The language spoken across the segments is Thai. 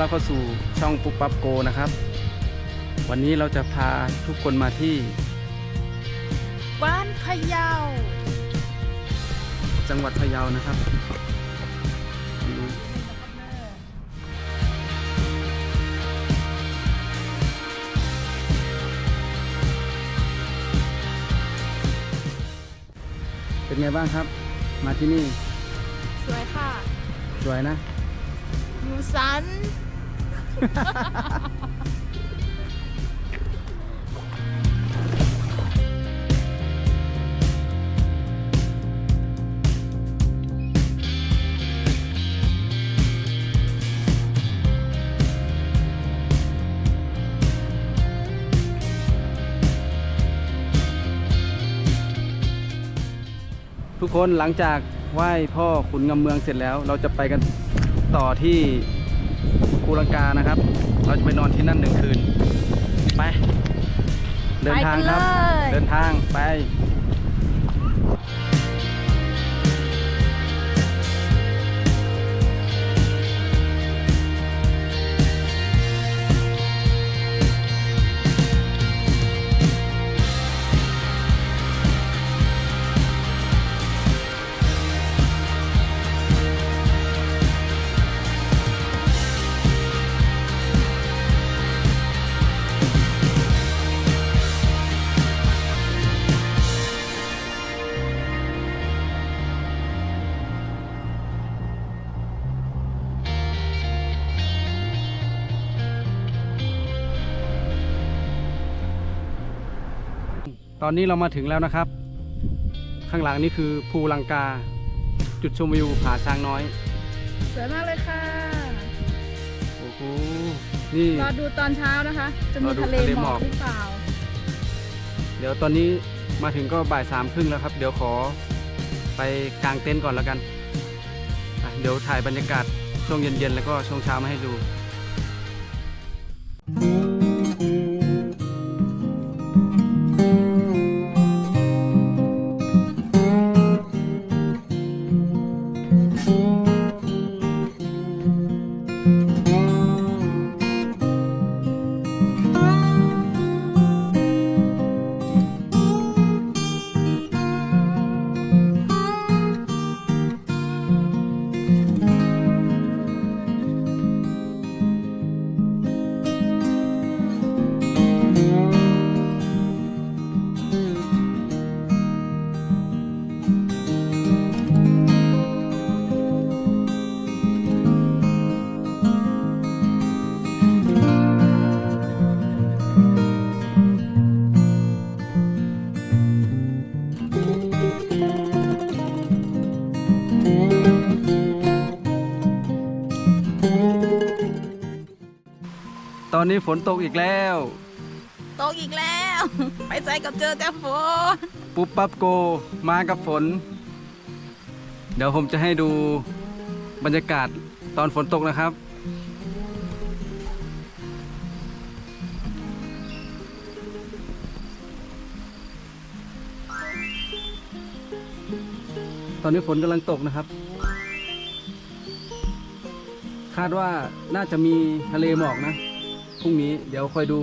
ต้อนรับเข้าสู่ช่องปุ๊บปั๊บโกนะครับ วันนี้เราจะพาทุกคนมาที่ บ้านพะเยา จังหวัดพะเยานะครับดูเป็นไงบ้างครับ มาที่นี่สวยค่ะ สวยนะ อยู่สัน ทุกคนหลังจากไหว้พ่อขุนงำเมืองเสร็จแล้ว เราจะไปกันต่อที่ ภูลังกานะครับ เราจะไปนอนที่นั่นหนึ่งคืน ไป เดินทางครับไปกันเลยเดินทางไป ตอนนี้เรามาถึงแล้วนะครับ ข้างหลังนี่คือภูลังกา จุดชมวิวผาช้างน้อย สวยมากเลยค่ะโอ้โหนี่ รอดูตอนเช้านะคะ จะมีรอดูทะเลทะเลหหมมออก กหรือเปล่าเดี๋ยวตอนนี้มาถึงก็บ่ายสามครึ่งแล้วครับ เดี๋ยวขอไปกางเต็นท์ก่อนแล้วกันอะเดี๋ยวถ่ายบรรยากาศช่วงเย็นๆ แล้วก็ช่วงเช้ามาให้ดู อนนี้ฝนตกอีกแล้ว ตกอีกแล้ว ไปใจกับเจอแต่ฝนปุ๊บปั๊บโกมากับฝน เดี๋ยวผมจะให้ดูบรรยากาศตอนฝนตกนะครับ ตอนนี้ฝนกำลังตกนะครับ คาดว่าน่าจะมีทะเลหมอกนะ พรุ่งนี้เดี๋ยวคอยดู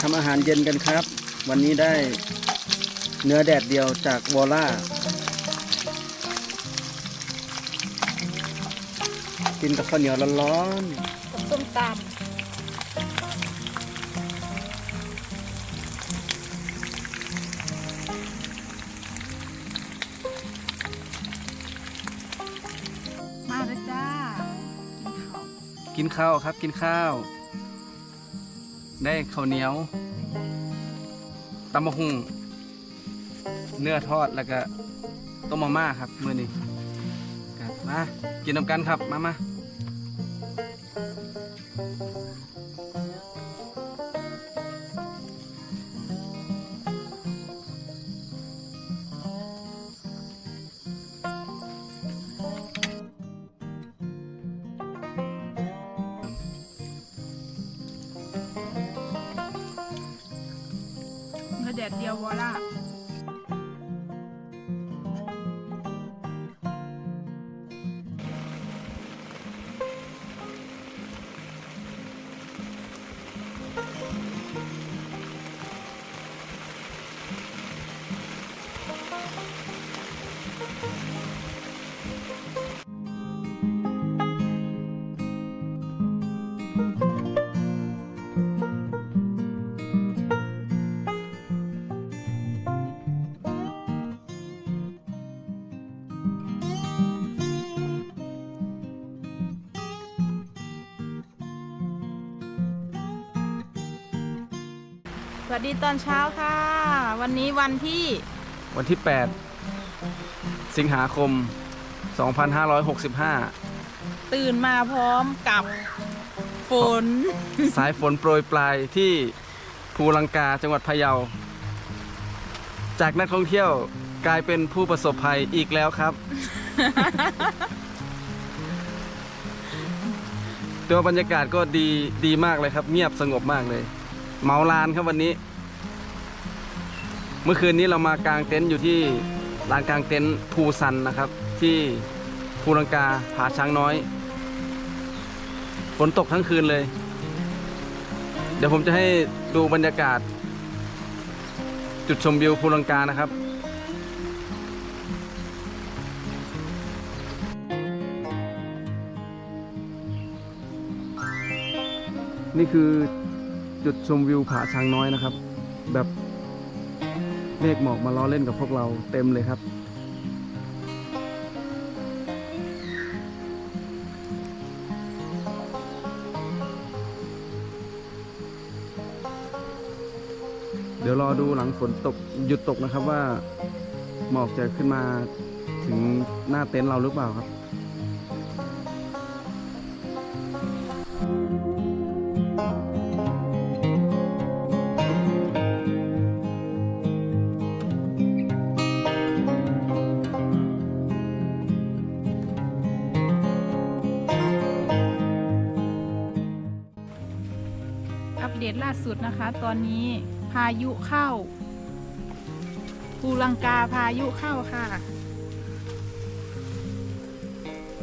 ทำอาหารเย็นกันครับ วันนี้ได้เนื้อแดดเดียวจากวอล่า กินกับข้าวเหนียวร้อนกับส้มตำมาเลยจ้ากินข้าวๆกินข้าวครับกินข้าว ได้ข้าวเหนียวตำมะฮุ่งเนื้อทอดแล้วก็ต้มมาม่าครับมื้อนี้ครับมากินน้ำกันครับมามา ดเดียววอล่ะ สวัสดีตอนเช้าค่ะ วันนี้วันที่วันที่ 8 สิงหาคม 2565 ตื่นมาพร้อมกับฝน สายฝนโปรยปลายที่ภูลังกาจังหวัดพะเยา จากนักท่องเที่ยวกลายเป็นผู้ประสบภัยอีกแล้วครับตัวบรรยากาศก็ดีดีมากเลยครับ เงียบสงบมากเลย เมาลานครับวันนี้ เมื่อคืนนี้เรามากางเต็นท์อยู่ที่ลานกลางเต็นท์ภูซันนะครับ ที่ภูลังกาผาช้างน้อยฝนตกทั้งคืนเลย เดี๋ยวผมจะให้ดูบรรยากาศ จุดชมวิวภูลังกานะครับนี่คือ จุดชมวิวผาช้างน้อยนะครับ แบบเมฆหมอกมาล้อเล่นกับพวกเราเต็มเลยครับเดี๋ยวรอดูหลังฝนตกหยุดตกนะครับว่า หมอกจะขึ้นมาถึงหน้าเต็นท์เราหรือเปล่าครับาสุดนะคะ ตอนนี้พายุเข้าภูลังกาพายุเข้าค่ะ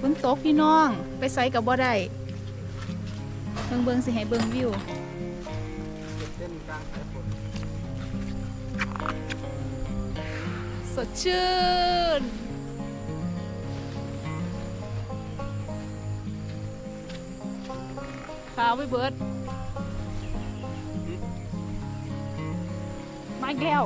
ฝนตกพี่น้องไปไซกับบ่ได้เบิงเบิงสิให้เบิงวิวสดชื่นขาวไปเบิด มาแก้ว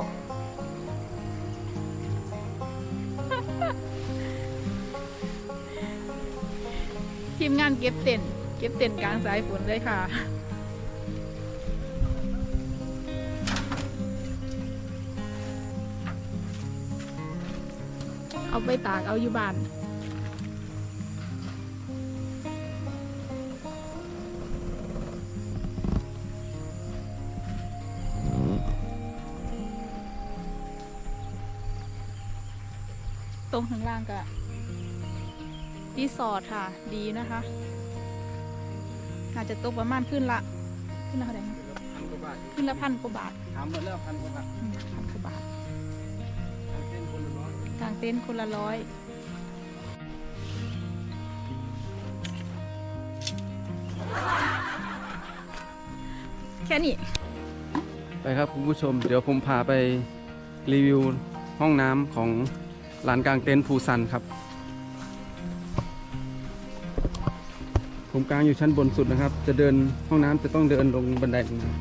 ทีมงานเก็บเต็นเก็บเต็นกลางสายฝนเลยค่ะเอาไปตากเอาอยู่บ้าน ตรงข้างล่างก็รีสอร์ทค่ะ ดีนะคะ อาจจะตกประมาณขึ้นละ ขึ้นละเท่าไหร่นะพันกว่าบาทขึ้นละพันกว่าบาทถามหมดแล้วพันกว่าบาทอืมพันกว่าบาททางเส้นคนละร้อยกลางเต็นท์คนละร้อยแค่นี้ ไปครับคุณผู้ชม เดี๋ยวผมพาไปรีวิวห้องน้ำของ ลานกลางเต็นท์ภูซันครับผมกลางอยู่ชั้นบนสุดนะครับ จะเดินห้องน้ำจะต้องเดินลงบันไดลงมา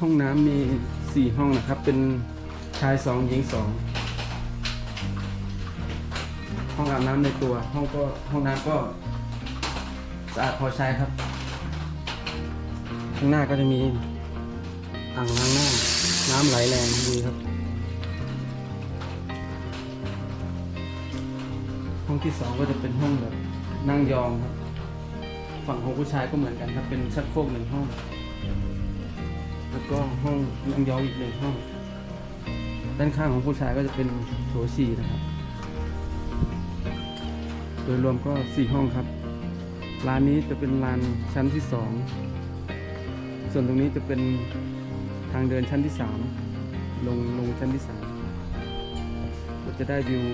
ห้องน้ำมี สี่ห้องนะครับ เป็นชายสองหญิงสองห้องอาบน้ำในตัว ห้องก็ห้องน้ำก็สะอาดพอใช้ครับ ข้างหน้าก็จะมีอ่างล้างหน้าน้ำไหลแรงดีครับ ห้องที่สองก็จะเป็นห้องแบบนั่งยองครับ ฝั่งของผู้ชายก็เหมือนกันครับ เป็นชักโครกหนึ่งห้อง ก็ห้องนั่งยองอีกหนึ่งห้อง ด้านข้างของผู้ชายก็จะเป็นโถฉี่นะครับ โดยรวมก็สี่ห้องครับร้านนี้จะเป็นลานชั้นที่สองส่วนตรงนี้จะเป็นทางเดินชั้นที่สามลงลงชั้นที่สามก็จะได้วิว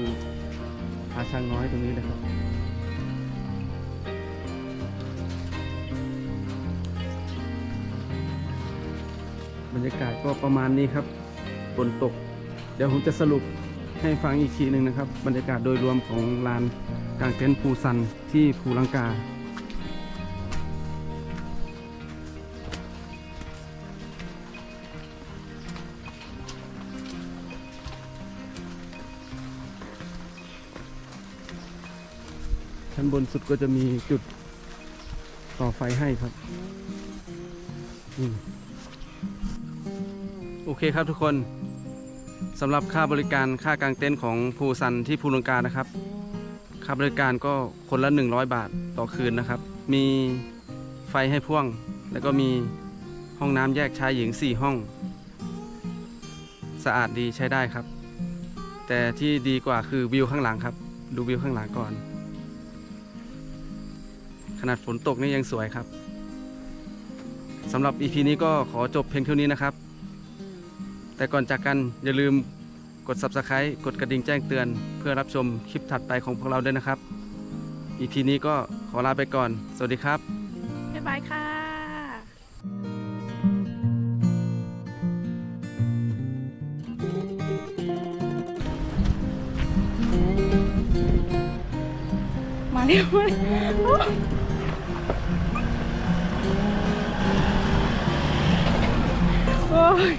ผาช้างน้อยตรงนี้นะครับ บรรยากาศก็ประมาณนี้ครับฝนตก เดี๋ยวผมจะสรุปให้ฟังอีกทีหนึ่งนะครับ บรรยากาศโดยรวมของลานกลางเต็นท์ภูซันที่ภูลังกาชั้นบนสุดก็จะมีจุดต่อไฟให้ครับ อืม เคครับทุกคนสำหรับค่าบริการค่ากางเต็นท์ของภูซันที่ภูลังกานะครับ ค่าบริการก็คนละ 100 บาทต่อคืนนะครับ มีไฟให้พ่วง แล้วก็มีห้องน้ำแยกชายหญิง 4 ห้อง สะอาดดีใช้ได้ครับ แต่ที่ดีกว่าคือวิวข้างหลังครับ ดูวิวข้างหลังก่อน ขนาดฝนตกนี่ยังสวยครับสำหรับ EP นี้ก็ขอจบเพียงเท่านี้นะครับ แต่ก่อนจากกันอย่าลืมกด Subscribe กดกระดิ่งแจ้งเตือน เพื่อรับชมคลิปถัดไปของพวกเราด้วยนะครับ EP นี้ก็ขอลาไปก่อน สวัสดีครับ บ๊ายบายค่ะมาเร็วมาเร็วโอ้ย